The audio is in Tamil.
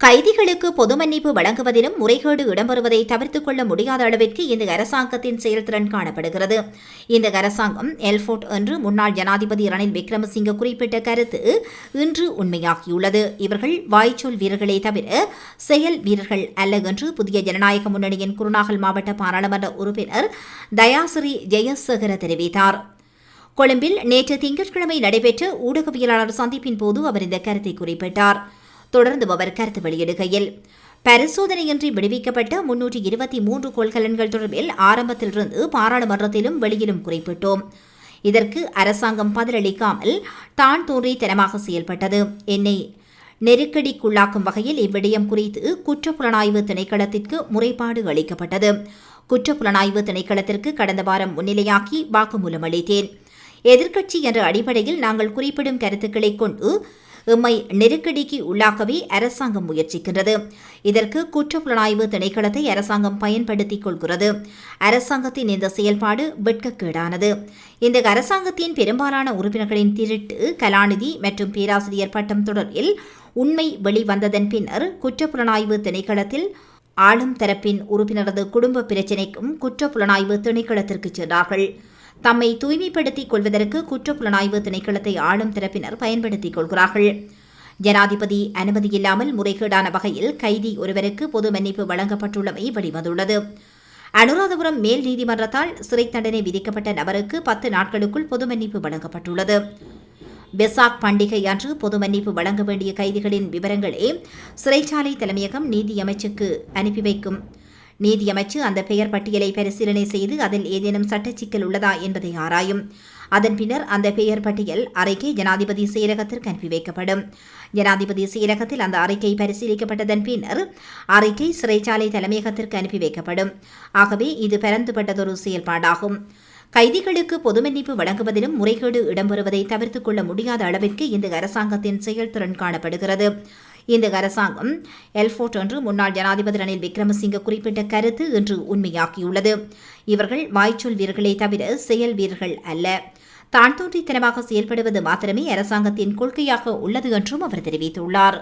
கைதிகளுக்கு பொது மன்னிப்பு வழங்குவதிலும் முறைகேடு இடம்பெறுவதை தவிர்த்துக் கொள்ள முடியாத அளவிற்கு இந்த அரசாங்கத்தின் செயல்திறன் காணப்படுகிறது. இந்த அரசாங்கம் எல்போர்ட் என்று முன்னாள் ஜனாதிபதி ரணில் விக்ரமசிங்க குறிப்பிட்ட கருத்து இன்று உண்மையாகியுள்ளது. இவர்கள் வாய்ச்சொல் வீரர்களே தவிர செயல் வீரர்கள் அல்ல என்று புதிய ஜனநாயக முன்னணியின் குருநாகல் மாவட்ட பாராளுமன்ற உறுப்பினர் தயாசிறி ஜெயசேகர தெரிவித்தார். கொழும்பில் நேற்று திங்கட்கிழமை நடைபெற்ற ஊடகவியலாளர் சந்திப்பின் போது அவர் இந்த கருத்தை குறிப்பிட்டார். தொடர்ந்து அவர் கருத்து வெளியிடுகையில் பரிசோதனையின்றி விடுவிக்கப்பட்ட முன்னூற்றி இருபத்தி மூன்று கொள்கலன்கள் தொடர்பில் ஆரம்பத்திலிருந்து பாராளுமன்றத்திலும் வெளியிலும் குறிப்பிட்டோம். இதற்கு அரசாங்கம் பதிலளிக்காமல் தான் தோன்றித்தனமாக செயல்பட்டது. என்னை நெருக்கடிக்குள்ளாக்கும் வகையில் இவ்விடயம் குறித்து குற்றப்புலனாய்வு திணைக்களத்திற்கு முறைப்பாடு அளிக்கப்பட்டது. குற்றப்புலனாய்வு திணைக்களத்திற்கு கடந்த வாரம் முன்னிலையாக்கி வாக்குமூலம் அளித்தேன். எதிர்க்கட்சி என்ற அடிப்படையில் நாங்கள் குறிப்பிடும் கருத்துக்களை கொண்டு எம்மை நெருக்கடிக்கு உள்ளாக்கவே அரசாங்கம் முயற்சிக்கின்றது. இதற்கு குற்றப்புலனாய்வு திணைக்களத்தை அரசாங்கம் பயன்படுத்திக் கொள்கிறது. அரசாங்கத்தின் இந்த செயல்பாடு வெட்கக்கேடானது. இந்த அரசாங்கத்தின் பெரும்பாலான உறுப்பினர்களின் திருட்டு கலாநிதி மற்றும் பேராசிரியர் பட்டம் தொடரில் உண்மை வெளிவந்ததன் பின்னர் குற்றப்புலனாய்வு திணைக்களத்தில் ஆளும் தரப்பின் உறுப்பினரது குடும்ப பிரச்சினைக்கும் குற்றப்புலனாய்வு திணைக்களத்திற்கு சென்றார்கள். தம்மை தூய்மைப்படுத்திக் கொள்வதற்கு குற்றப்புலனாய்வு திணைக்களத்தை ஆளும் தரப்பினர் பயன்படுத்திக் கொள்கிறார்கள். ஜனாதிபதி அனுமதியில்லாமல் முறைகேடான வகையில் கைதி ஒருவருக்கு பொது மன்னிப்பு வழங்கப்பட்டுள்ளமை வெளிவந்துள்ளது அனுராதபுரம் மேல் நீதிமன்றத்தால் சிறை தண்டனை விதிக்கப்பட்ட நபருக்கு பத்து நாட்களுக்குள் பொது மன்னிப்பு வழங்கப்பட்டுள்ளது. பெசாக் பண்டிகை அன்று பொது மன்னிப்பு வழங்க வேண்டிய கைதிகளின் விவரங்களே சிறைச்சாலை தலைமையகம் நீதியமைச்சுக்கு அனுப்பி வைக்கும். நீதியமைச்சு அந்த பெயர் பட்டியலை பரிசீலனை செய்து அதில் ஏதேனும் சட்டச்சிக்கல் உள்ளதா என்பதை ஆராயும். அதன் பின்னர் அந்த பெயர் பட்டியல் அறிக்கை ஜனாதிபதி செயலகத்திற்கு அனுப்பி வைக்கப்படும். ஜனாதிபதி செயலகத்தில் அந்த அறிக்கை பரிசீலிக்கப்பட்டதன் பின்னர் அறிக்கை சிறைச்சாலை தலைமையகத்திற்கு அனுப்பி வைக்கப்படும். ஆகவே இது பரந்துபட்டதொரு செயல்பாடாகும். கைதிகளுக்கு பொது மன்னிப்பு வழங்குவதிலும் முறைகேடு இடம்பெறுவதை தவிர்த்துக் கொள்ள முடியாத அளவிற்கு இந்த அரசாங்கத்தின் செயல்திறன் காணப்படுகிறது. இந்த அரசாங்கம் எல்போர்ட் என்று முன்னாள் ஜனாதிபதி ரணில் விக்ரமசிங்க குறிப்பிட்ட கருத்து இன்று உண்மையாக்கியுள்ளது. இவர்கள் வாய்ச்சொல் வீரர்களே தவிர செயல் வீரர்கள் அல்ல. தான் தோன்றித்தனமாக செயல்படுவது மாத்திரமே அரசாங்கத்தின் கொள்கையாக உள்ளது என்றும் அவர் தெரிவித்துள்ளார்.